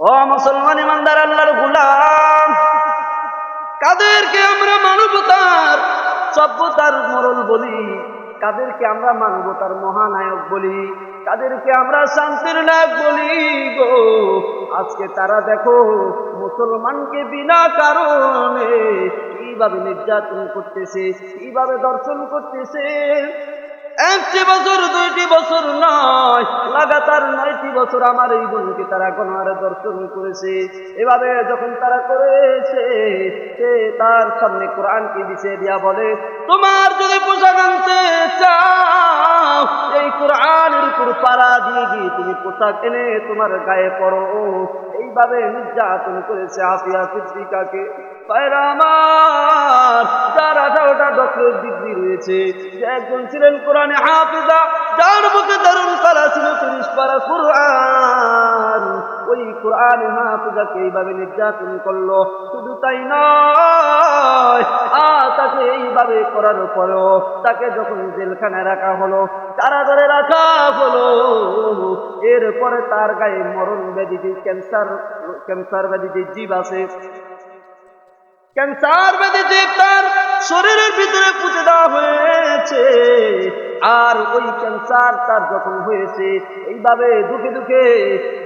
ও মুসলমান ইমানদার, আল্লাহর গুলাম। কাদেরকে আমরা মানবতার সভ্যতার মরল বলি? কাদেরকে আমরা মানবতার মহানায়ক বলি? কাদেরকে আমরা শান্তির নায়ক বলি গো? আজকে তারা দেখো, মুসলমানকে বিনা কারণে কীভাবে নির্যাতন করতেছে, কীভাবে দর্শন করতেছে? একটি বছর, দুইটি বছর নয়। লাগাতার নয়টি বছর আমার এই বোনকে তারা গণহারে দর্শন করেছে। এভাবে যখন তারা করেছে, সে তার সামনে কোরআনকে দিছে দিয়া বলে, তোমার যদি পোশাক আনতে চাও, এই কোরআনের উপর পাড়া দিয়ে গিয়ে তুমি পোশাক এনে তোমার গায়ে পড়ো এইভাবে নির্যাতন করেছে আফিয়া সিদ্দিকাকে। রয়েছে যার দারুণ ছিল এইভাবে নির্যাতন করল। শুধু তাই নয় তাকে এইভাবে করার পরেও তাকে যখন জেলখানায় রাখা হলো, কারাগারে রাখা হলো, এরপরে তার গায়ে মরণ ব্যাধি ক্যান্সার ক্যান্সার ব্যাধি যে জীব আছে। ক্যান্সার ব্যাধি জীব তার শরীরের ভিতরে পুঁতে দেওয়া হয়েছে। আর ওই ক্যান্সার তার যখন হয়েছে, এইভাবে দুঃখে দুঃখে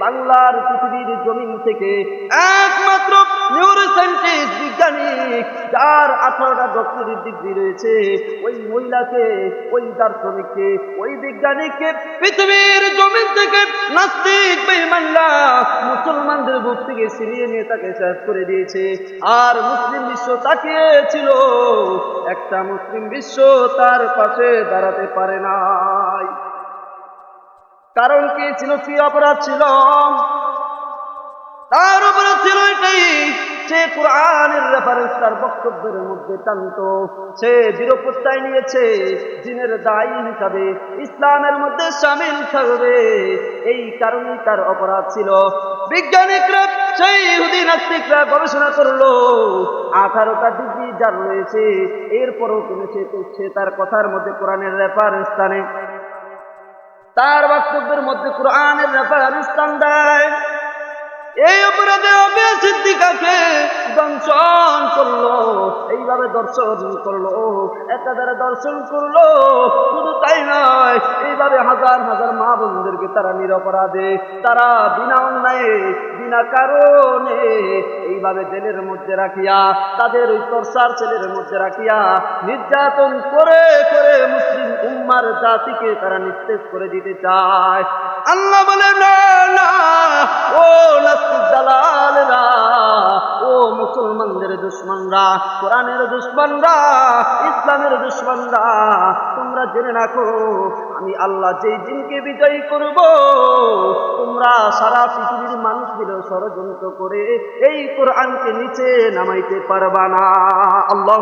বাংলার পৃথিবীর জমিন থেকে একমাত্র নিউরোসাইন্টিস্ট বিজ্ঞানিক যার আঠারোটা ডক্টরের ডিগ্রি রয়েছে, ওই মহিলাকে, ওই দার্শনিককে, ওই বিজ্ঞানিককে পৃথিবীর জমিন থেকে নাস্তিক, বেঈমানরা মুসলমানদের বুক থেকে ছিনিয়ে নিয়ে তাকে শেষ করে দিয়েছে। আর মুসলিম বিশ্ব তাকিয়েছিল, একটা মুসলিম বিশ্ব তার পাশে দাঁড়াতে পারে নাই। কারণ কি ছিল? কি অপরাধ ছিল? তার উপরে ছিল এটাই সে কোরআনের রেফারেন্স তার বক্তব্যের মধ্যে টানত। সে বিরোপত্তায় নিয়েছে, জিনের দায়ী হিসাবে ইসলামের মধ্যে সামিল থাকবে। এই কারণেই তার অপরাধ ছিল। বিজ্ঞানিকরা সেই ইহুদি নাস্তিকরা গবেষণা করল, আঠারোটা ডিগ্রি যার রয়েছে, এরপরও তুমি সে করছে, তার কথার মধ্যে কোরআনের রেফারেন্স স্থানে তার বক্তব্যের মধ্যে কোরআনের রেফারেন্স স্থান দেয় এই অপরাধে অবে সিদ্দিকাকে দংশন করল, এইভাবে দর্শন করল, একাধারে দর্শন করল, শুধু তাই নয়, এইভাবে হাজার হাজার মা বোনদেরকে তারা নিরপরাধে, তারা বিনা অন্যায়ে, বিনা কারণে এইভাবে জেলের মধ্যে রাখিয়া, তাদের ওই তরসার ছেলের মধ্যে রাখিয়া নির্যাতন করে করে মুসলিম উম্মার জাতিকে তারা নিঃশেষ করে দিতে চায়। আল্লাহ বলে, না ও নাস্তিক ও মুসলমানদের দুশ্মনরা, কোরআনের দুশ্মনরা, ইসলামের দুশ্মনরা, তোমরা জেনে রাখো, আমি আল্লাহ যেই দিনকে বিজয়ী করব, তোমরা সারা পৃথিবীর মানুষগুলো ষড়যন্ত্র করে এই কোরআনকে নিচে নামাইতে পারবা না। আল্লাহ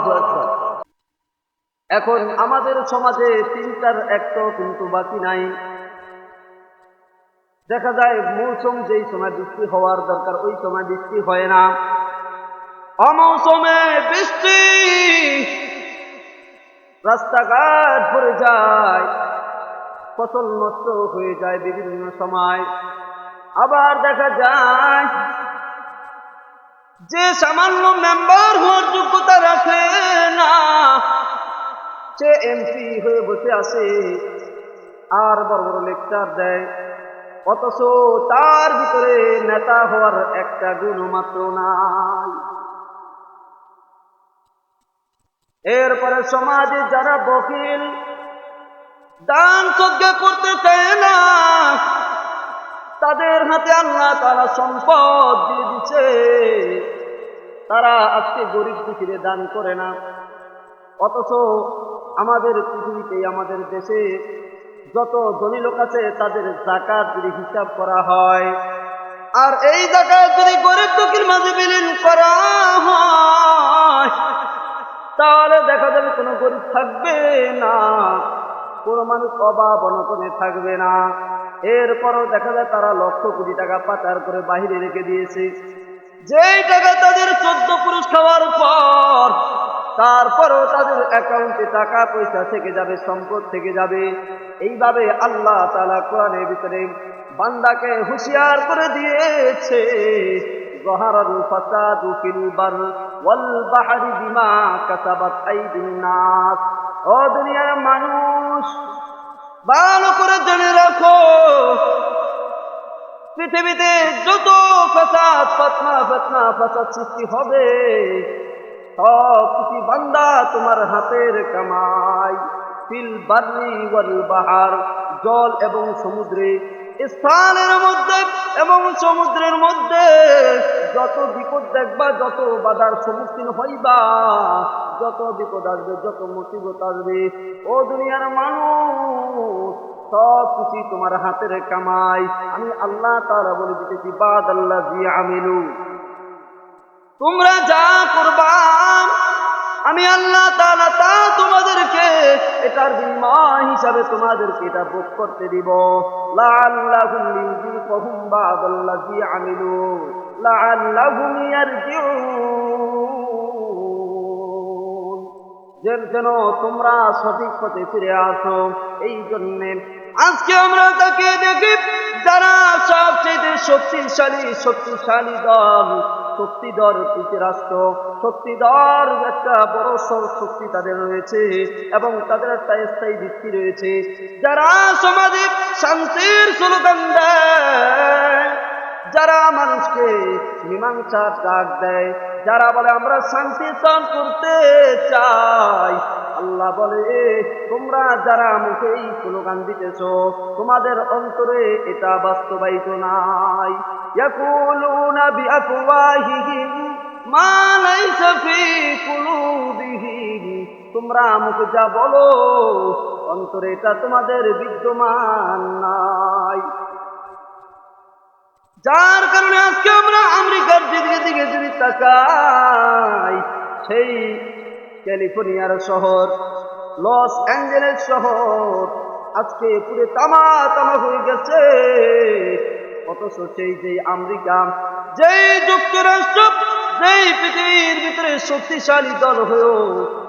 এখন আমাদের সমাজে তিনটার একটাও কিন্তু বাকি নাই। দেখা যায় মৌসুম যেই সময় বৃষ্টি হওয়ার দরকার, ওই সময় বৃষ্টি হয় না। অমৌসুমে বৃষ্টি রাস্তাঘাট ভরে যায়, ফসল নষ্ট হয়ে যায় বিভিন্ন সময়। আবার দেখা যায় যে সামান্য মেম্বার হওয়ার যোগ্যতা রাখে না, সে এমপি হয়ে বসে আছে আর বড় বড় লেকচার দেয়। অথচ তার ভিতরে নেতা হওয়ার একটা গুণ মাত্র নাই। এরপরে সমাজে যারা বকিল, দান যজ্ঞ করতে চায় না, তাদের হাতে আল্লাহ তারা সম্পদ দিয়ে দিচ্ছে তারা আজকে গরিব দুঃখীরে দান করে না। অথচ আমাদের পৃথিবীতে আমাদের দেশে যত ধনী লোক আছে, তাদের জাকাত যদি হিসাব করা হয়, আর এই জাকাত যদি গরিব দুঃখীর মাঝে বিলীন করা হয়, তাহলে দেখা যাবে কোনো গরিব থাকবে না, কোনো মানুষ অভাব অনটনে থাকবে না। এরপরও দেখা যায় তারা লক্ষ কোটি টাকা পাচার করে বাহিরে রেখে দিয়েছে। যেই টাকা তাদের চোদ্দ পুরুষ খাওয়ার পর তারপরও তাদের অ্যাকাউন্টে টাকা পয়সা থেকে যাবে, সম্পদ থেকে যাবে। এইভাবে আল্লাহ তালা কোরআনের ভিতরে বান্দাকে হুঁশিয়ার করে দিয়েছে। জহারাল ফাসাদু ফিল বার দুনিয়ার মানুষ, ভালো করে জেনে রাখো, পৃথিবীতে যত ফাসাদ, ফাতনা ফাতনা, ফাসাদ সৃষ্টি হবে সব কিছু বান্দা তোমার হাতের কামাই। ফিল ওয়াল বাহার, জল এবং সমুদ্রে, স্থানের মধ্যে এবং সমুদ্রের মধ্যে। যত বিপদ দেখবা, যত বাধার সম্মুখীন হইবা, যত বিপদ আসবে, যত মুসিবত আসবে, ও দুনিয়ার মানুষ সব কিছু তোমার হাতের কামাই। আমি আল্লাহ তারা বলে দিতেছি বাদ আল্লাহ দিয়ে আমিলু। তোমরা যা করবা আমি আল্লাহ তাআলা তা তোমাদেরকে এটার বিনিময় হিসাবে তোমাদেরকে এটা ভোগ করতে দিব। যেন তোমরা সঠিক পথে ফিরে আসো এই জন্যে আজকে আমরা তাকে দেখি, যারা সবচেয়ে শক্তিশালী শক্তিশালী দল শক্তিধর রাষ্ট্র, শক্তিধর একটা বড় শক্তি তাদের রয়েছে এবং তাদের একটা স্থায়ী ভিত্তি রয়েছে। যারা সমাজে শান্তির স্লোগান যারা মানুষকে মীমাংসার ডাক দেয়, যারা বলে, আমরা শান্তি চান করতে চাই। আল্লাহ বলে, তোমরা যারা মুখে এই স্লোগান দিতেছ, তোমাদের অন্তরে এটা বাস্তবায়িত নাই। ইয়াকুলুনা বিআফওয়াহিহিম মা লাইসা ফি কুলুবিহিম তোমরা মুখে যা বলো, অন্তরে এটা তোমাদের বিদ্যমান নাই। যার কারণে আজকে আমরা আমেরিকার দিকে দিকে যদি তাকাই, সেই ক্যালিফোর্নিয়ার শহর, লস অ্যাঞ্জেলেস শহর, আজকে পুরো তামা তামা হয়ে গেছে। অথচ সেই যে আমেরিকা, যেই যুক্তরাষ্ট্র, যেই পৃথিবীর ভিতরে শক্তিশালী দল হয়েও,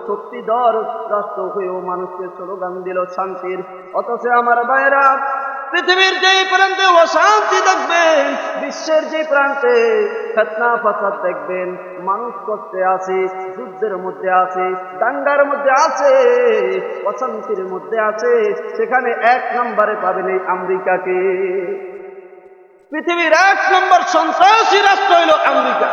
শক্তিধর রাষ্ট্র হয়েও মানুষকে স্লোগান দিল শান্তির। অথচ আমার বাইরা পৃথিবীর যেই প্রান্তে অশান্তি দেখবেন বিশ্বের যে প্রান্তে ফেতনা ফাসাদ দেখবেন, মানুষ কষ্টে আছে, যুদ্ধের মধ্যে আছে, দাঙ্গার মধ্যে আছে, অশান্তির মধ্যে আছে, সেখানে এক নম্বরে পাবেন এই আমেরিকাকে। পৃথিবীর এক নম্বর সন্ত্রাসী রাষ্ট্র হইল আমেরিকা।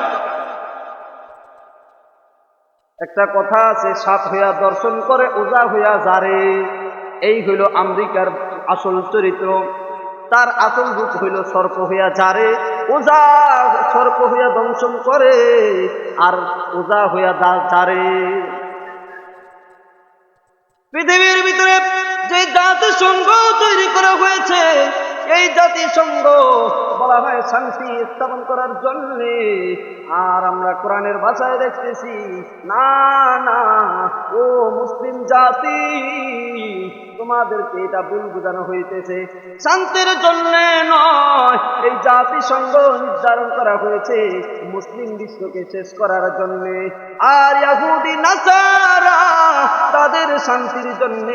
একটা কথা আছে সাপ হইয়া দর্শন করে ওজা হইয়া যারে। এই হইল আমেরিকার আসল চরিত্র। তার আসল রূপ হইল সর্প হইয়া যারে। ওজা সর্প হইয়া দংশন করে, আর ওজা হইয়া যারে। পৃথিবীর ভিতরে যে জাতিসংঘ তৈরি করা হয়েছে এই জাতিসংঘ বলা হয় শান্তি স্থাপন করার জন্য। আর আমরা কোরআনের ভাষায় দেখতেছি, না না, ও মুসলিম জাতি, তোমাদেরকে এটা ভুল বোঝানো হইতেছে। শান্তির জন্য নয়, এই জাতিসংঘ নির্ধারণ করা হয়েছে মুসলিম বিশ্বকে শেষ করার জন্য। আর ইয়াহুদি, নাসারা তাদের শান্তির জন্য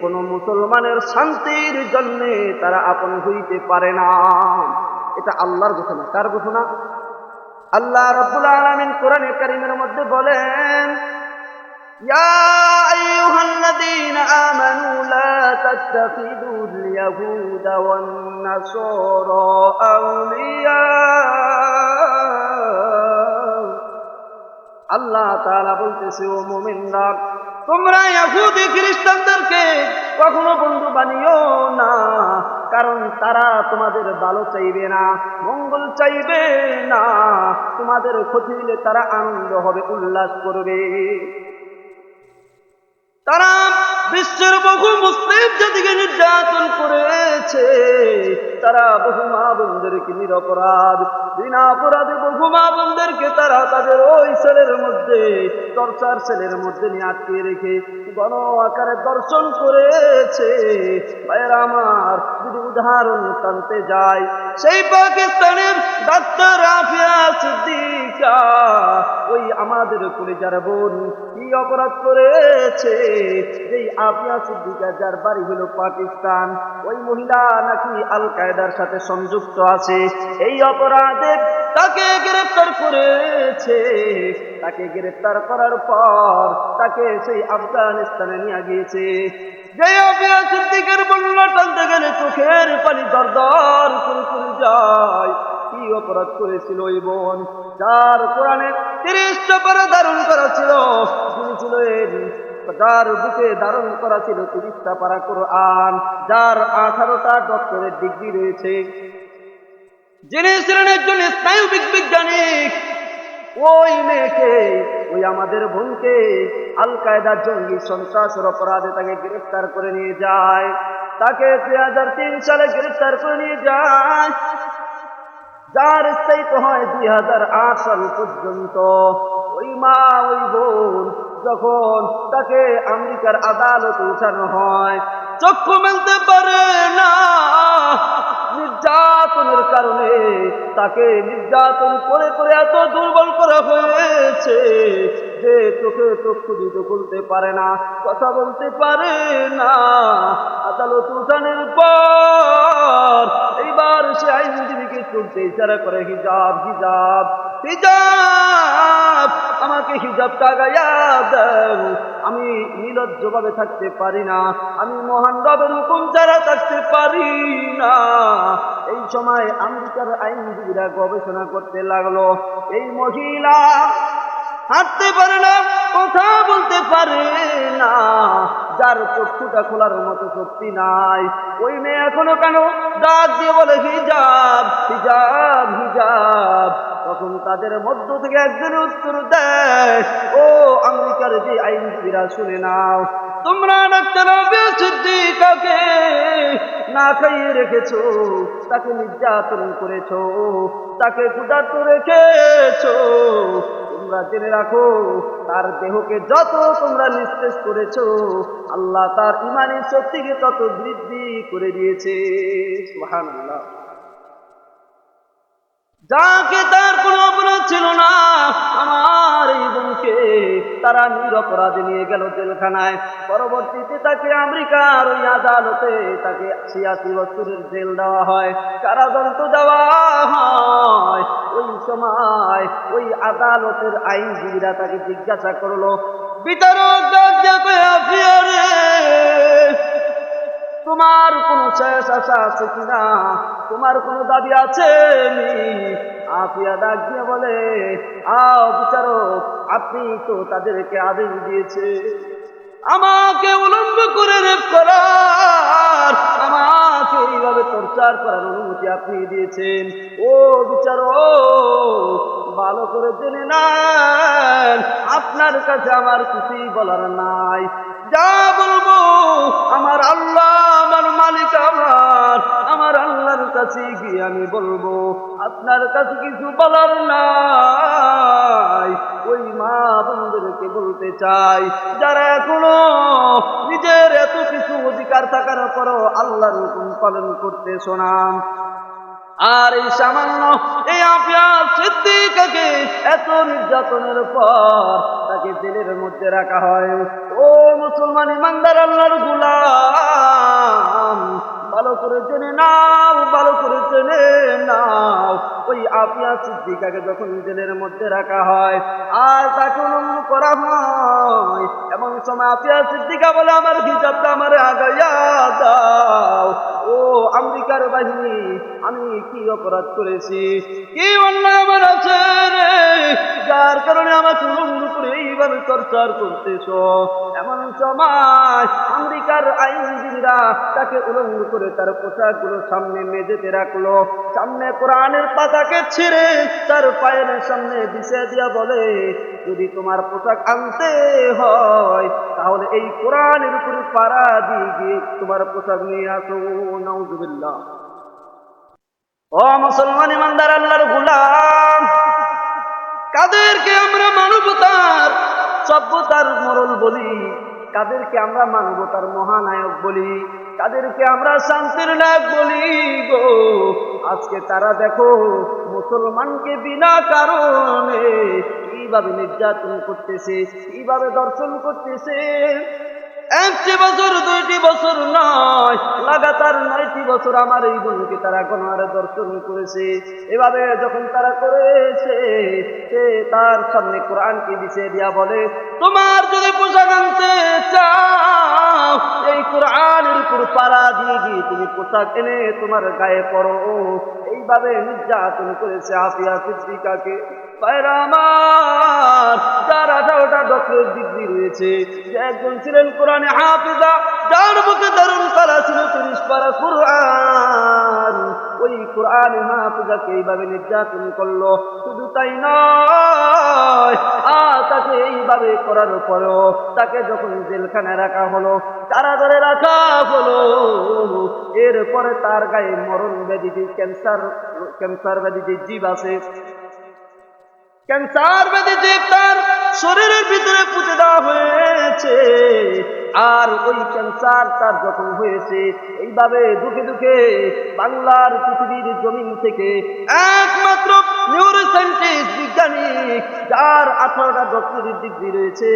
কোন মুসলমানের শান্তির জন্য তারা আপন হইতে পারে না এটা আল্লাহর ঘোষণা কার ঘোষণা আল্লাহ রাব্বুল আলামিন কোরআনে কারীমের মধ্যে বলেন يا أيها الذين آمنوا لا تتخذوا اليهود والنصارى أولياء আল্লাহ তাআলা বলতেছে ও মুমিনরা তোমরা ইহুদি খ্রিস্টানদেরকে কখনো বন্ধু বানিও না, কারণ তারা তোমাদের ভালো চাইবে না, মঙ্গল চাইবে না, তোমাদের ক্ষতি হলে তারা আনন্দ হবে, উল্লাস করবে। তারা বিশ্বের বহু মুসলিম জাতিকে নির্যাতন করেছে, তারা বহু মা বোনদেরকে নিরপরাধ বিনা অপরাধে বহু মা তারা তাদের ওই সেলের মধ্যে, টর্চার সেলের মধ্যে নিয়ে আটকে রেখে গণ আকারে দর্শন করেছে। ভাইয়েরা আমার, যদি উদাহরণ টানতে যায় সেই পাকিস্তানের ডাক্তার রাফিয়া সিদ্দিকা, ওই আমাদের কলিজার বোন অপরাধ করেছে। যেই আফিয়া সিদ্দিকা, যার বাড়ি হলো পাকিস্তান, ওই মহিলা নাকি আল কায়দার সাথে সংযুক্ত আছে। এই অপরাধে তাকে গ্রেফতার করেছে। তাকে গ্রেফতার করার পর তাকে সেই আফগানিস্তানে নিয়ে গিয়েছে। যে আফিয়া সিদ্দিকের বন্যা টানতে গেলে চোখের পানি দর দর করে যায়। কি অপরাধ করেছিল ওই বোন? যার কোরআনে তিরিশটা পারা ধারণ করা ছিল ছিলেন। যার বুকে ধারণ করা ছিল তিরিশটা পারা কোরআন, যার আঠারোটা ডক্টরের ডিগ্রি রয়েছে। যিনি ছিলেন একজন স্নায়ুবিক বিজ্ঞানিক, ওই মেয়েকে, ওই আমাদের বোনকে আল কায়দার জঙ্গি সন্ত্রাসের অপরাধে তাকে গ্রেফতার করে নিয়ে যায়। তাকে দুই হাজার তিন সালে গ্রেফতার করে নিয়ে যায়। যার স্থায়িত্ব হয় দুই হাজার আট সাল পর্যন্ত। ওই মা, ওই বোন যখন তাকে আমেরিকার আদালতে উঠানো হয়, চক্ষু মেলতে পারে না। নির্যাতনের কারণে তাকে নির্যাতন করে করে এত দুর্বল করা হয়েছে যে চোখে চক্ষু দিতে খুলতে পারে না, কথা বলতে পারে না। আদালত উঠানের পর এইবার সে আইনজীবীকে চলতে ইশারা করে, হিজাব হিজাব হিজাব। আমাকে হিজাবটা গাইয়া দেন আমি নিলজ্জভাবে থাকতে পারি না। আমি মহান রবের হুকুম ছাড়া থাকতে পারি না। এই সময় আমেরিকার আইনজীবীরা গবেষণা করতে লাগল, এই মহিলা হাঁটতে পারে না, কথা বলতে পারে না। যার চক্ষুটা খোলার মতো শক্তি নাই। ওই মেয়ে এখনও কেন ডাক দিয়ে বলে, হিজাব হিজাব হিজাব। তখন তাদের মধ্য থেকে একজন উত্তর দেয়, ও আমেরিকার যে আইনজীবীরা, শুনে নাও, তোমরা ডাক্তার সিদ্দিকাকে না খাইয়ে রেখেছো, তাকে নির্যাতন করেছ, তাকে ক্ষুধার্ত রেখেছো, তোমরা জেনে রাখো, তার দেহকে যত তোমরা নিঃশেষ করেছ, আল্লাহ তার ইমানি শক্তিকে তত বৃদ্ধি করে দিয়েছে। সুবহানাল্লাহ। যাকে তার কোনো অপরাধ ছিল না আমার এই বোনকে তারা নিরপরাধে নিয়ে গেল জেলখানায়। পরবর্তীতে তাকে আমেরিকার ওই আদালতে তাকে ছিয়াশি বছরের জেল দেওয়া হয়। কারাদণ্ড দেওয়া হয়। ওই সময় ওই আদালতের আইনজীবীরা তাকে জিজ্ঞাসা করল বিচারক ডাক দিয়ে কয়ে, "আফিয়া রে, তোমার কোনো শেষ আশা আছে কিনা? তোমার কোনো দাবি আছে নি? আফিয়া ডাক দিয়ে বলে আও বিচারক, আপনি তো তাদেরকে আদেশ দিয়েছে আমাকে উলম্ব করে রেপ করার, আমাকে এইভাবে টর্চার করার অনুমতি আপনি দিয়েছেন। ও বিচারক, ভালো করে জেনে নেন, আপনার কাছে আমার কিছুই বলার নাই। যা বলব, আমার আল্লাহ, আমার মালিক আমার আমার আল্লাহর কাছে গিয়ে আমি বলব। আপনার কাছে কিছু বলার নাই। ওই মা বন্ধুদেরকে বলতে চাই, যারা এখনও নিজের এত কিছু অধিকার থাকার পরও আল্লাহর হুকুম পালন করতে শোনাম আর এই সামান্য এই আফিয়া সিদ্দিকাকে এত নির্যাতনের পর তাকে জেলের মধ্যে রাখা হয়। ও মুসলমান ইমানদার আল্লাহর গুলাম, ভালো করে জেনে নাও। ভালো করে জেনে নাও। ওই আফিয়া সিদ্দিকাকে যখন জেলের মধ্যে রাখা হয়, আর তাকে উলম্ব করা হয়, এমন সময় আফিয়া সিদ্দিকা বলে, আমার হিসাবটা আমার আগাইয়া দাও। ও আমেরিকার বাহিনী, আমি কি অপরাধ করেছি? কি অন্যায় আমার আছে রে? যার কারণে আমাকে উলঙ্গ করে এইভাবে চর্চার করতেছ। এমন সময় আমেরিকার আইনজীবীরা তাকে উলঙ্গ করে তার পোশাকগুলো সামনে মেঝেতে রাখল। সামনে কোরআনের পাতাকে ছিঁড়ে তার পায়ের সামনে দিশে দিয়া বলে, যদি তোমার পোশাক আনতে হয়, তাহলে এই কোরআনের উপরে পাড়া দিয়ে গিয়ে তোমার পোশাক নিয়ে আসো। নাউজুবিল্লাহ। ও মুসলমান ইমানদার, আল্লাহর গুলাম, কাদেরকে আমরা মানবতার সভ্যতার মরল বলি, কাদেরকে আমরা মানবতার মহানায়ক বলি? কাদেরকে আমরা শান্তির লাভ বলি গো। আজকে তারা দেখো, মুসলমানকে বিনা কারণে কীভাবে নির্যাতন করতেছে, কীভাবে দর্শন করতেছে। একটি বছর দুইটি বছর নয়, লাগাতার নয়টি বছর আমার এই বোনকে তারা গণহারে দর্শন করেছে। এভাবে যখন তারা করেছে, সে তার সামনে কোরআনকে দিছে দিয়া বলে, তোমার যদি পোশাক আনতে চাও, এই কোরআনের উপর পাড়া দিয়ে গিয়ে তুমি পোশাক এনে তোমার গায়ে পড়ো এইভাবে নির্যাতন করেছে আফিয়া সিদ্দিকাকে। পায়রা আমার। যার আঠারোটা ডক্টরের ডিগ্রি রয়েছে একজন ছিলেন কোরআনে হাফিজা, যার বুকে দারুণ করা ছিল তিরিশ পারা কোরআন। ওই কোরআনে হাফিজাকে এইভাবে নির্যাতন করল। শুধু তাই নয়, আর তাকে এইভাবে করার পরেও তাকে যখন জেলখানায় রাখা হলো, কারাগারে রাখা হলো, এরপরে তার গায়ে মরণ ব্যাধি ক্যান্সার ক্যান্সার ব্যাধি যে জীব আছে। ক্যান্সার ব্যাধি যে তার শরীরের ভিতরে পুঁতে দেওয়া হয়েছে, আর ওই ক্যান্সার তার যখন হয়েছে, এইভাবে দুঃখে দুঃখে বাংলার পৃথিবীর জমিন থেকে বিজ্ঞানী যার আঠারোটা ডক্টরের ডিগ্রি রয়েছে,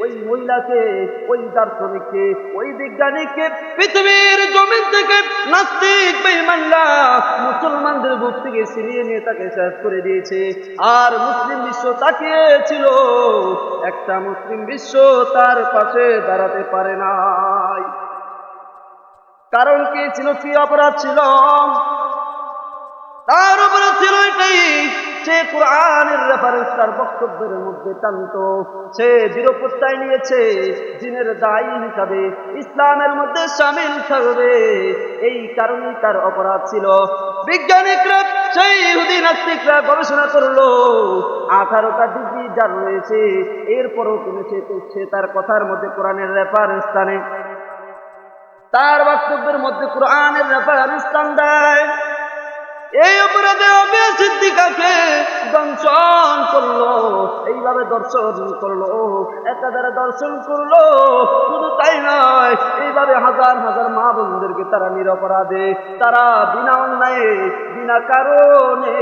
ওই মহিলাকে, ওই দার্শনিককে ওই বিজ্ঞানীকে পৃথিবীর জমিন থেকে নাস্তিক মুসলমানদের বুক থেকে ছিনিয়ে নিয়ে তাকে শেষ করে দিয়েছে। আর মুসলিম বিশ্ব তাকিয়েছিল, একটা মুসলিম বিশ্ব তার পাশে দাঁড়াতে পারে নাই। কারণ কি? ছিল কি অপরাধ ছিল। তার উপরে ছিল এটাই। সে কোরআনের রেফারেন্স তার বক্তব্যের মধ্যে টানত। সে দৃঢ় নিয়েছে, জিনের দায়ী হিসাবে ইসলামের মধ্যে সামিল থাকবে। এই কারণেই তার অপরাধ ছিল। বিজ্ঞানিকরা, সেই ইহুদি নাস্তিকরা গবেষণা করল, আঠারোটা ডিগ্রি যার রয়েছে, এরপরও তুমি সে সে তার কথার মধ্যে কোরআনের রেফারেন্স টানে। তার বক্তব্যের মধ্যে কোরআনের রেফারেন্স টান দেয়। এই অপরাধে অবে সিদ্দিকাকে দংশন করল, এইভাবে দর্শন করল, একাধারে দর্শন করল, শুধু তাই নয়, এইভাবে হাজার হাজার মা বোনদেরকে তারা নিরপরাধে, তারা বিনা অন্যায়ে, বিনা কারণে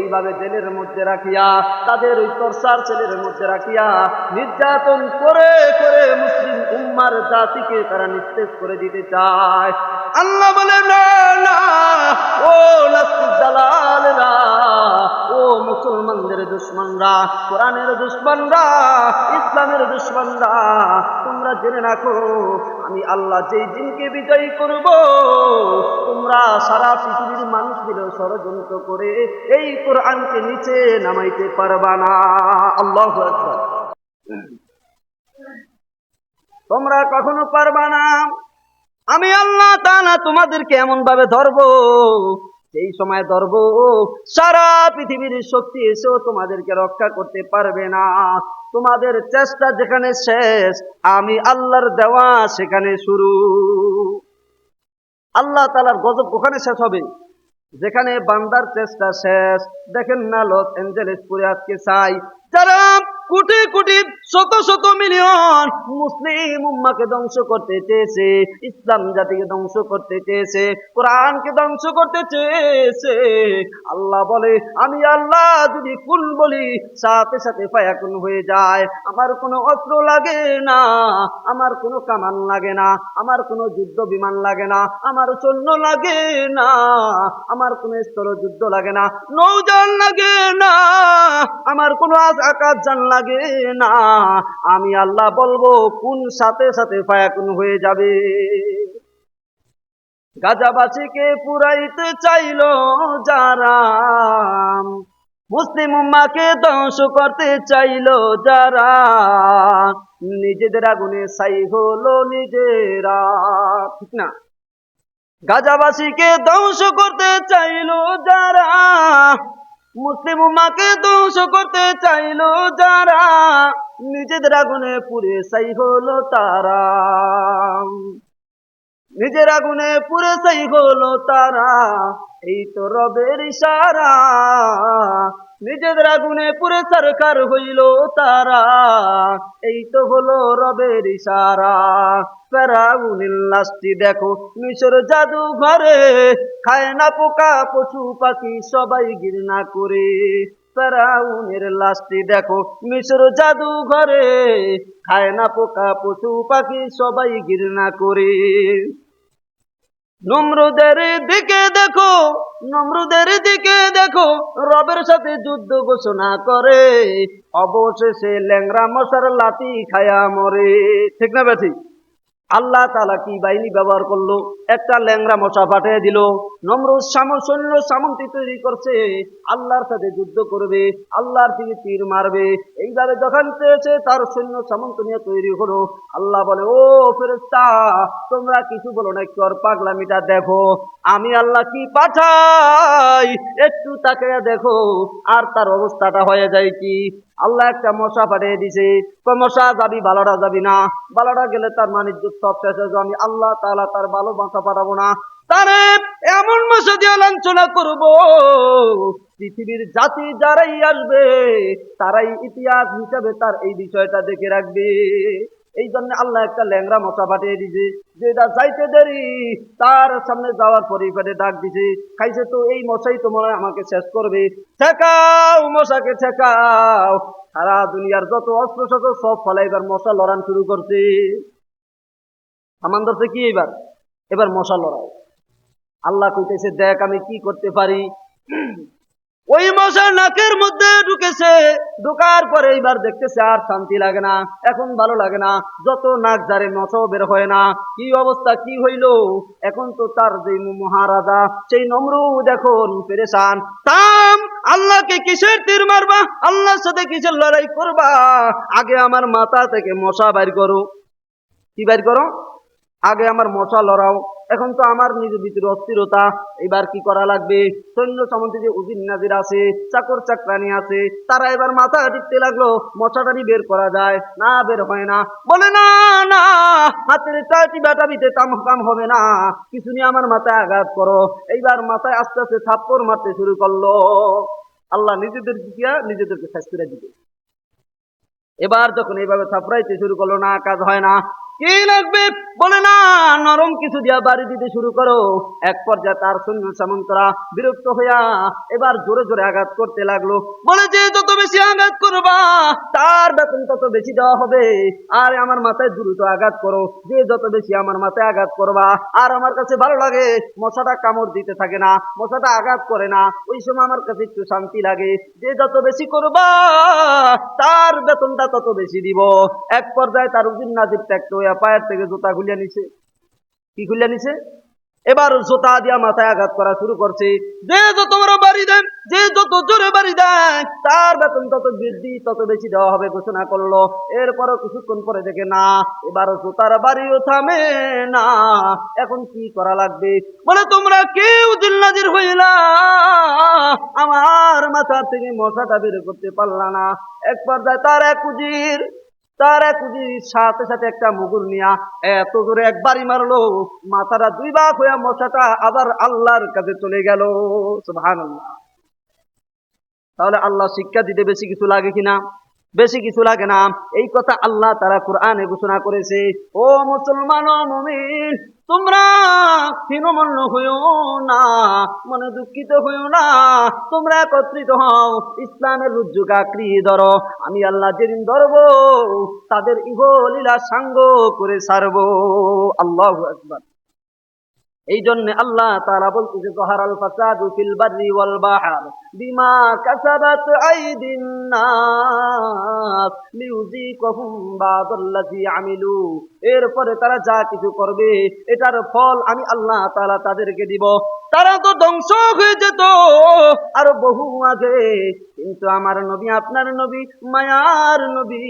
এইভাবে জেলের মধ্যে রাখিয়া, তাদের ওই তরসার ছেলের মধ্যে রাখিয়া নির্যাতন করে করে মুসলিম উম্মার জাতিকে তারা নিস্তেজ করে দিতে চায়। আল্লাহ বলে না ও দালালরা, ও মুসলমানদের দুশ্মনরা, কোরআনের দুশ্মনরা, ইসলামের দুশ্মনরা, তোমরা জেনে রাখো, আমি আল্লাহ যেই দিনকে বিজয়ী করব, তোমরা সারা পৃথিবীর মানুষ মিলে ষড়যন্ত্র করে এই কোরআনকে নিচে নামাইতে পারবা না। আল্লাহ তোমরা কখনো পারবা না। আমি আল্লাহ তাআলা তোমাদেরকে এমন ভাবে ধরবো সেই সময় ধরবো, সারা পৃথিবীর শক্তি এসেও তোমাদেরকে রক্ষা করতে পারবে না। তোমাদের চেষ্টা যেখানে শেষ, আমি আল্লাহর দেওয়া সেখানে শুরু। আল্লাহ তালার গজব ওখানে শেষ হবে। যেখানে বান্দার চেষ্টা শেষ, দেখেন না লস অ্যাঞ্জেলেস পুরে আজকে চাই। যারা কোটি কোটি শত শত মিলিয়ন মুসলিম উম্মাকে ধ্বংস করতে চেয়েছে, ইসলাম জাতিকে ধ্বংস করতে চেয়েছে, কোরআনকে ধ্বংস করতে চেয়েছে। আল্লাহ বলে, আমি আল্লাহ যদি কুন বলি, সাথে সাথে ফায়াকুন হয়ে যায়। আমার কোনো অস্ত্র লাগে না, আমার কোনো কামান লাগে না, আমার কোনো যুদ্ধ বিমান লাগে না, আমার সৈন্য লাগে না, আমার কোনো স্থল যুদ্ধ লাগে না, নৌযান লাগে না, আমার কোনো আকাশ যান লাগে না। আমি আল্লাহ বলব, কোন সাথে সাথে ফায়াকুন হয়ে যাবে? গাজাবাসীকে পুরাইতে চাইল যারা। মুসলিম উম্মাকে ধ্বংস করতে চাইল যারা। নিজেদের আগুনে সাই হলো নিজেরা। ঠিক না? গাজাবাসীকে ধ্বংস করতে চাইল যারা। মুসলিম উম্মাকে ধ্বংস করতে চাইল যারা, নিজেদের আগুনে পুড়ে ছাই হলো তারা। নিজের আগুনে পুরে সেই হলো তারা, এই তো রবের ইশারা। নিজেদের আগুনে পুরে সরকার হইল তারা, এই তো হলো রবের ইশারা। ফেরাউনিল লাশটি দেখো, মিশর জাদু ঘরে খায় না পোকা, পশু পাখি, সবাই ঘৃণা করে। ফেরাউনের লাশটি দেখো, মিশর জাদু ঘরে খায় না পোকা, পশু পাখি, সবাই ঘৃণা করে। নমরুদের দিকে দেখো, নমরুদের দিকে দেখো, রবের সাথে যুদ্ধ ঘোষণা করে। অবশেষে ল্যাংরা মশার লাতি খায়া মরে। ঠিক না বেঠি আল্লাহ তালা কি বাহিনী ব্যবহার করল? একটা ল্যাংরা মশা পাঠিয়ে দিল। নমরুদ সাম সৈন্য সামন্তি তৈরি করছে। আল্লাহর সাথে যুদ্ধ করবে। আল্লাহর দিকে তীর মারবে। এইভাবে যখন চেয়েছে তার সৈন্য সামন্ত নিয়ে তৈরি হলো। আল্লাহ বলে, ও ফেরেস্তা তোমরা কিছু বলো না, একটু আর পাগলামিটা দেখো। আমি আল্লাহ কি পাঠাই? একটু তাকে দেখো। আর তার অবস্থাটা হয়ে যায় কি? আল্লাহ একটা মশা পাঠিয়ে দিছে। মশা যাবি ভালোরা যাবি না। ভালোরা গেলে তার বাণিজ্য সব শেষ হয়ে আমি আল্লাহ তালা তার ভালো মশা পাঠাবো না। তারে এমন মশা দিয়ে লাঞ্ছনা করব। পৃথিবীর জাতি যারাই আসবে, তারাই ইতিহাস হিসাবে তার এই বিষয়টা দেখে রাখবে। এই জন্য আল্লাহ একটা ল্যাংরা মশা পাঠিয়ে দিছে যেটা যাইতে দেরি, তার সামনে যাওয়ার পরে পেটে ডাক দিছে খাইছে তো, এই মশাই তো মনে আমাকে শেষ করবে। ঠেকাও, মশাকে ঠেকাও। সারা দুনিয়ার যত অস্ত্র শস্ত্র সব ফলে এবার মশা লড়ান শুরু করছে। ধরছে কি এবার? এবার মশা লড়াই আল্লাহ কইতেছে, দেখ আমি কি করতে পারি? ওই মশা নাকের মধ্যে ঢুকেছে, ঢোকার পরে এইবার দেখতেছে আর শান্তি লাগে না, এখন ভালো লাগে না, যত নাক জারে মশাও বের হয় না, কি অবস্থা, কি হইল? এখন তো তার যে মহারাজা, সেই নমরুদ এখন পেরেশান। তাম, আল্লাহকে কিসের তীর মারবা? আল্লাহর সাথে কিসের লড়াই করবা? আগে আমার মাথা থেকে মশা বাইর করো। কি বাইর করো? আগে আমার মশা লড়াও, এখন তো আমার নিজের ভিতরে অস্থিরতা। এবার কি করা লাগবে? সৈন্য সামন্তে যে উজির নাজির আছে, চাকর চাকরানি আছে, তারা এবার মাথা টিপতে লাগল মশাটারি বের করা যায়। না, বের হয় না। বলে, না না, হাতের চাটি বাটাবিতে তাম কাম হবে না। কিছু নিয়ে আমার মাথায় আঘাত করো। এইবার মাথায় আস্তে আস্তে থাপ্পড় মারতে শুরু করল। আল্লাহ নিজেদের দিকে নিজেদেরকে শেষ করে দিবে। এবার যখন এইভাবে থাপড়াইতে শুরু করল, না, কাজ হয় না। কি লাগবে? বলে না, নরম কিছু দিয়া বাড়ি দিতে শুরু করো। এক পর্যায়ে তার সৈন্য সামন্তরা বিরক্ত হইয়া এবার জোরে জোরে আঘাত করতে লাগল। বলে, যে যত বেশি আঘাত করবা, তার বেতন তত বেশি দেওয়া হবে। আর আমার মাথায় দ্রুত আঘাত করো। যে যত বেশি আমার মাথায় আঘাত করবা, আর আমার কাছে ভালো লাগে, মশাটা কামড় দিতে থাকে না, মশাটা আঘাত করে না। ওই সময় আমার কাছে একটু শান্তি লাগে। যে যত বেশি করবা, তার বেতনটা তত বেশি দিব। এক পর্যায়ে তার উজির নাজির ত্যাক্ত হইয়া পায়ের থেকে জুতা খুলিয়া নিছে। কি খুলিয়া নিছে? এবার জোতা দিয়া মাথায় আঘাত করা শুরু করছে। যে যত বড় বাড়ি দেন, যে যত জোরে বাড়ি দেন, তার বেতন তত বৃদ্ধি, তত বেশি দেওয়া হবে ঘোষণা করল। এরপরও কিছুক্ষণ পরে দেখে, না, এবার জোতার বাড়িও থামে না। এখন কি করা লাগবে? বলে, তোমরা কেউ জিল্লাজির হইলা। আমার মাথা থেকে মশাটা বের করতে পারলা না। এক পর্যায়ে তার এক উজির তার এক সাথে সাথে একটা মুগুর নিয়া এত জোরে একবারই মারলো। মাথাটা দুই বাঘ হইয়া মশাটা আবার আল্লাহর কাছে চলে গেল। সুবহানাল্লাহ। তাহলে আল্লাহ শিক্ষা দিতে বেশি কিছু লাগে কিনা? বেশি কিছু লাগে না। এই কথা আল্লাহ তারা কোরআনে ঘোষণা করেছে। ও মুসলমান তোমরা হীনমন্য হইও না, মনে দুঃখিত হইও না। তোমরা একত্রিত হও, ইসলামের রুজ্জুক আঁকড়ি ধরো। আমি আল্লাহ যেদিন ধরবো, তাদের ইহলীলা সাঙ্গ করে সারবো। আল্লাহু আকবার। এই জন্য আল্লাহ তারা বলতেছে, জহারাল ফাসাদু ফিল বাররি ওয়াল বাহর বিমা কাসাবাত আইদিন নাস লিউযিকাহুম বাদাল্লাযী আমিলু এরপরে তারা যা কিছু করবে, এটার ফল আমি আল্লাহ তাআলা তাদেরকে দিব। তারা তো ধ্বংস হয়ে যেত, আর বহু আগে কিন্তু আমার নবী, আপনার নবী, মায়ার নবী,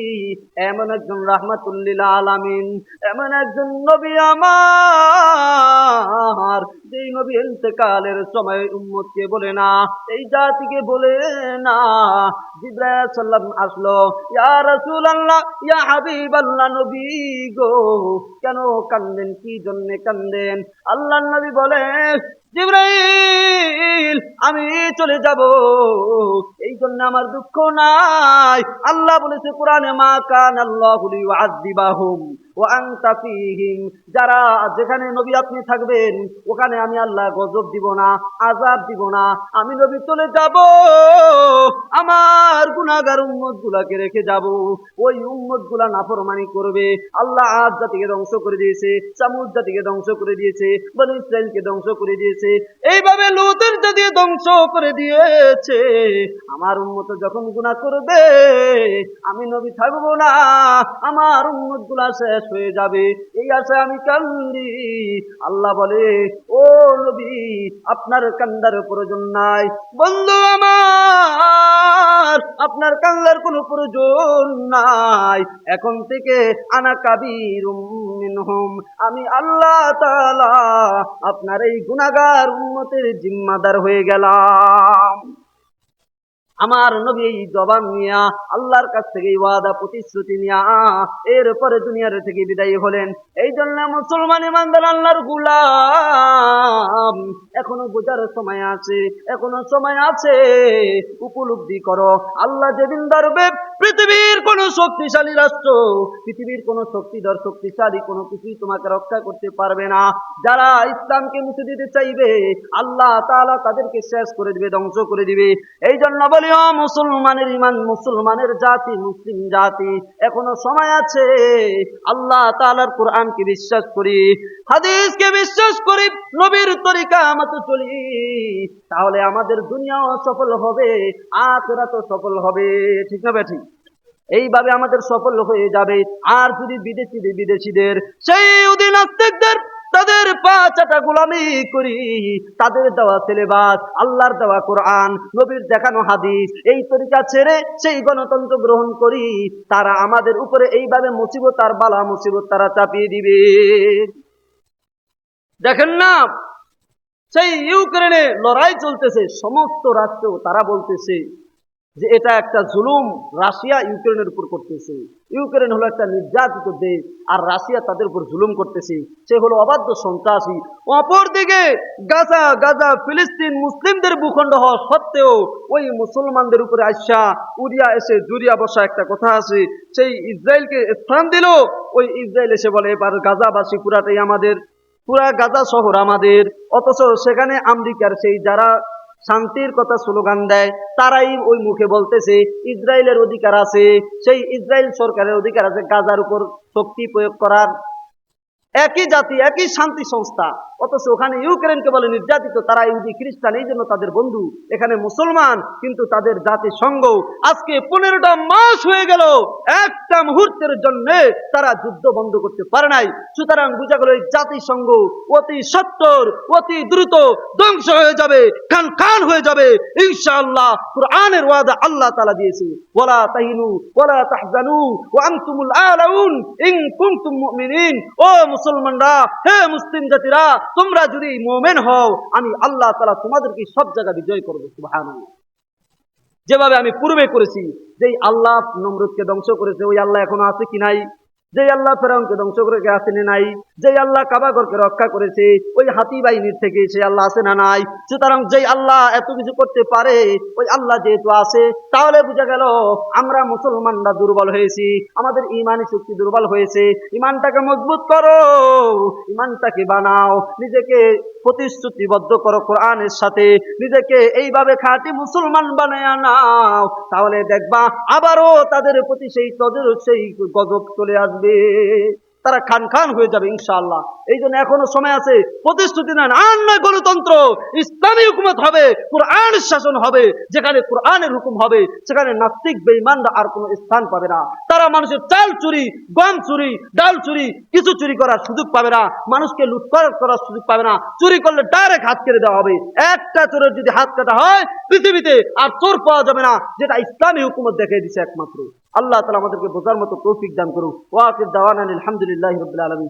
এমন একজন রাহমাতুল্লিল আলামিন, এমন একজন নবী আমার, যেই নবী ইন্তেকালের সময় উম্মতকে বলে না, এই জাতিকে বলে না। জিব্রাইল সাল্লাম আসলো, ইয়া রাসূলুল্লাহ, ইয়া হাবিবাল্লাহ নবী গো। কেন কান্দেন? কি জন্য কান্দেন? আল্লাহ নবী বলে জিব্রাইল, আমি চলে যাব। এই জন্য আমার দুঃখ নাই। আল্লাহ বলেছে, কোরআনে মা কান আল্লাহ লিউআযিবাহুম। ওয়া আনতা ফীহিম, যারা যেখানে নবী আপনি থাকবেন, ওখানে আমি আল্লাহ গজব দিব না, আযাব দিব না, আমি নবী চলে যাব, আমার গুনাহগার উম্মত গুলাকে রেখে যাব, ওই উম্মতগুলা নাফরমানি করবে, আল্লাহ আজ জাতিকে ধ্বংস করে দিয়েছে, সামুদ জাতিকে ধ্বংস করে দিয়েছে, বনি ইসরায়েলকে ধ্বংস করে দিয়েছে, এইভাবে লুতের জাতিকে ধ্বংস করে দিয়েছে, আমার উন্মত যখন গুনাহ করবে, আমি নবী থাকব না, আমার উন্মতগুলা শেষ হয়ে যাবে। এই আশায় আমি কান্দি। আল্লাহ বলে, ও নবী, আপনার কান্দার প্রয়োজন নাই। বন্ধু আমার, আপনার কান্দার কোনো প্রয়োজন নাই। এখন থেকে আনা কাবির আমি আল্লাহ তাআলা আপনার এই গুনাহগার উম্মতের জিম্মাদার হয়ে গেলাম। আমার নবী এই জবান নিয়া আল্লাহর কাছ থেকে ওয়াদা, প্রতিশ্রুতি নিয়া এরপরে দুনিয়ার থেকে বিদায়ী হলেন। এই জন্য মুসলমান ইমানদার আল্লাহর গুলাম, এখনও বোঝার সময় আছে, এখনও সময় আছে, উপলব্ধি করো। আল্লাহ যেদিন ধরবে পৃথিবীর কোন শক্তিশালী রাষ্ট্র, পৃথিবীর কোন শক্তিধর, শক্তিশালী কোনো কিছুই তোমাকে রক্ষা করতে পারবে না। যারা ইসলামকে মুছে দিতে চাইবে, আল্লাহ তাআলা তাদেরকে শেষ করে দিবে, ধ্বংস করে দিবে। এই জন্য বলি মুসলমানের ইমান মুসলমানের জাতি, মুসলিম জাতি, এখনও সময় আছে, আল্লাহ তাআলার কোরআনকে বিশ্বাস করি, হাদিসকে বিশ্বাস করি, নবীর তরিকা মতো চলি, তাহলে আমাদের দুনিয়াও সফল হবে, আখেরাতও সফল হবে। ঠিক না ঠিক? এইভাবে আমাদের সফল হয়ে যাবে। আর যদি বিদেশিদের বিদেশিদের, সেই অধীনাস্তিকদের তাদের পা চাটা গোলামি করি। তাদের দেওয়া সিলেবাস আল্লাহর দেওয়া কোরআন, নবীর দেখানো হাদিস, এই তরিকা ছেড়ে সেই গণতন্ত্র গ্রহণ করি। তারা আমাদের উপরে এইভাবে মুসিবত আর বালা মুসিবত তারা চাপিয়ে দিবে। দেখেন না, সেই ইউক্রেনে লড়াই চলতেছে, সমস্ত রাষ্ট্র তারা বলতেছে যে এটা একটা জুলুম রাশিয়া ইউক্রেনের উপর করতেছে। ইউক্রেন হলো একটা নির্যাতিত দেশ, আর রাশিয়া তাদের উপর জুলুম করতেছে। সে হলো অবাধ্য সন্ত্রাসী। অপরদিকে গাজা গাজা, ফিলিস্তিন মুসলিমদের ভূখণ্ড হওয়া সত্ত্বেও ওই মুসলমানদের উপরে আইসা উড়িয়া এসে জুরিয়া বসা একটা কথা আছে। সেই ইসরায়েলকে স্থান দিল, ওই ইসরায়েল এসে বলে, এবার গাজাবাসী পুরাটাই আমাদের। পুরা গাজা শহর আমাদের। অথচ সেখানে আমেরিকার সেই যারা শান্তির কথা স্লোগান দেয়। তারাই ওই মুখে বলতেছে, ইসরায়েলের অধিকার আছে। সেই ইসরায়েল সরকারের অধিকার আছে গাজার উপর শক্তি প্রয়োগ করার। একই জাতি, একই শান্তি সংস্থা। অথচ ওখানে ইউক্রেনকে বলে নির্যাতিত, তারা ইহুদি, খ্রিস্টান, এই জন্য তাদের বন্ধু। এখানে মুসলমান, কিন্তু তাদের জাতি সঙ্গ আজকে পনেরোটা মাস হয়ে গেল। একটা মুহূর্তের জন্য তারা যুদ্ধ বন্ধ করতে পারে নাই। সুতরাং বুঝা গেল এই জাতিসংঘ অতি সত্তর, অতি দ্রুত ধ্বংস হয়ে যাবে, খান খান হয়ে যাবে। ইনশাআল্লাহ কোরআনের ওয়াদা আল্লাহ তালা দিয়েছে। ওয়ালা তাহিনু, ওয়ালা তাহজানু, ওয়া আনতুমুল আলাউন, ইন কুনতুম মুমিনিন। ও মুসলমানরা, হে মুসলিম জাতিরা, তোমরা যদি মোমেন হও, আমি আল্লাহ তালা তোমাদেরকে সব জায়গা বিজয় করব, সুবহানাল্লাহ। যেভাবে আমি পূর্বে করেছি, যেই আল্লাহ নমরুদকে ধ্বংস করেছে, ওই আল্লাহ এখনও আছে কি নাই? যে আল্লাহ ফেরাউনকে ধ্বংস করে আসেনি নাই যে আল্লাহ কাবাগরকে রক্ষা করেছে, ওই হাতি বাহিনীর থেকে সে আল্লাহ আসে না নাই। সুতরাং যে আল্লাহ এত কিছু করতে পারে, ওই আল্লাহ যেহেতু আছে, তাহলে বুঝা গেল আমরা মুসলমানরা দুর্বল হয়েছি, আমাদের ইমানি শক্তি দুর্বল হয়েছে, ইমানটাকে মজবুত করো, ইমানটাকে বানাও, নিজেকে প্রতিশ্রুতিবদ্ধ করো কোরআনের সাথে। নিজেকে এইভাবে খাঁটি মুসলমান বানায় নাও। তাহলে দেখবা আবারও তাদের প্রতি সেই তদের সেই গজব চলে আসবে। তারা খান খান হয়ে যাবে, ইনশাআল্লাহ। এই জন্য এখনও সময় আছে। প্রতিশ্রুতি নেন আর নয় গণতন্ত্র। ইসলামী হুকুমত হবে কোরআনের শাসন হবে, যেখানে কোরআনের হুকুম হবে, সেখানে নাস্তিক, বেঈমানরা আর কোনো স্থান পাবে না। তারা মানুষের চাল চুরি, গম চুরি, ডাল চুরি, কিছু চুরি করার সুযোগ পাবে না। মানুষকে লুটপাট করার সুযোগ পাবে না। চুরি করলে ডাইরেক্ট হাত কেটে দেওয়া হবে। একটা চোরের যদি হাত কাটা হয়, পৃথিবীতে আর চোর পাওয়া যাবে না, যেটা ইসলামী হুকুমত দেখিয়ে দিছে একমাত্র। আল্লাহ তালা আমাদেরকে বোঝার মতো তৌফিক দান করুন ওয়াকির দাওয়ান আলহামদুলিল্লাহ রবিল আলমী